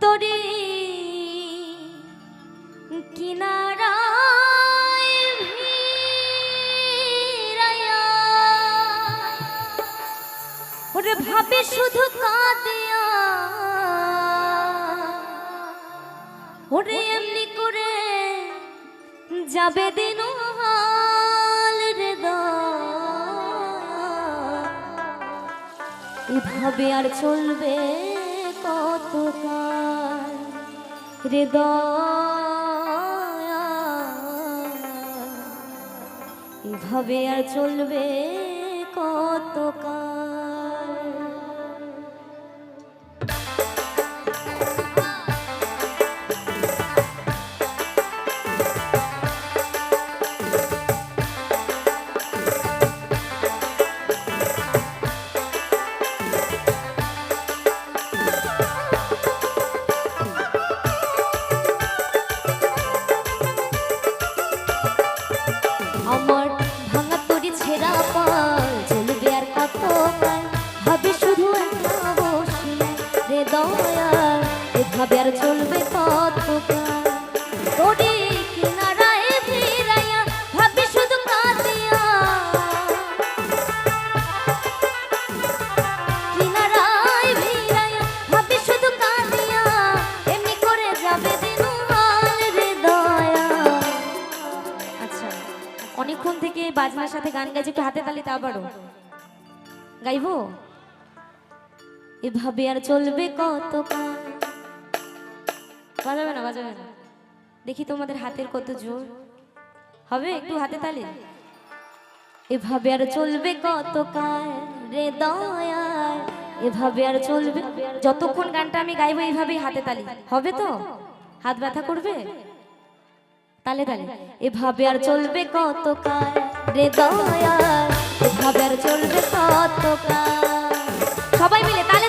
তোরে ভিড়াইয়া ওরে ভাবে শুধু কাঁদিয়া ওরে এমনি করে যাবে দিন হাল রে। এভাবে আর চলবে হৃদয়। এভাবে আর চলবে কত কাল? এভাবে আর চলবে কত তোরে ভাবে শুধু কাঁদিয়া। কিনারায় ভিড়াইয়া ভাবে শুধু কাঁদিয়া। এমনি করে যাবে দিন হাল আচ্ছা অনেকক্ষণ থেকে বাজনার সাথে গান গাইছে, একটু হাতে তালিতে আবারও গাইবো? এভাবে আর চলবে কত কাল বাজাবে না বাজাবে না। দেখি তোমাদের হাতের কত জোর। হবে একটু হাতে তালি? এভাবে আর চলবে কত কাল রে দয়াল? এভাবে আর চলবে? যতক্ষণ গানটা আমি গাইবো, এইভাবেই হাতে তালি। হবে তো? হাত ব্যথা করবে? তালে তালে। এভাবে আর চলবে কত কাল রে দয়াল? এভাবে আর চলবে কত কাল? সবাই মিলে তালে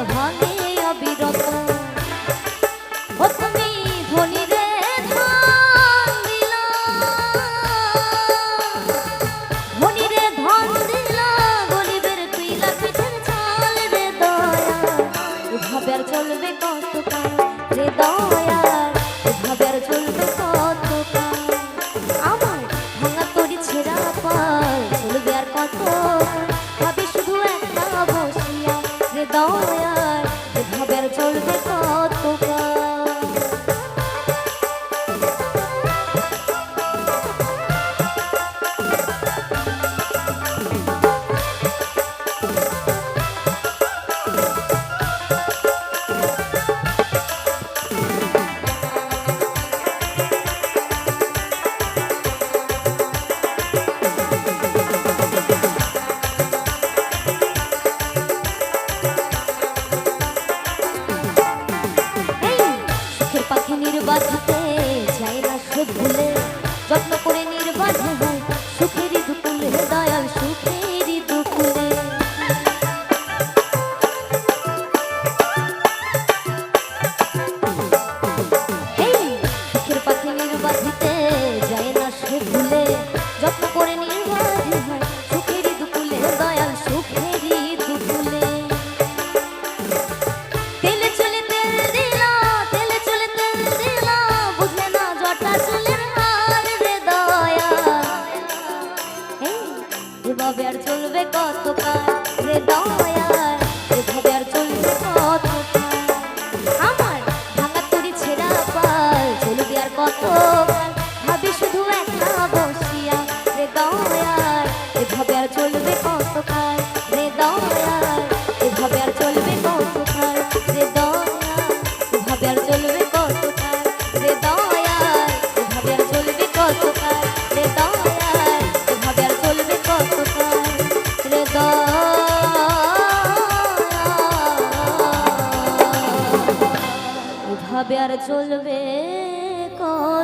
बात এভাবে আর চলবে কত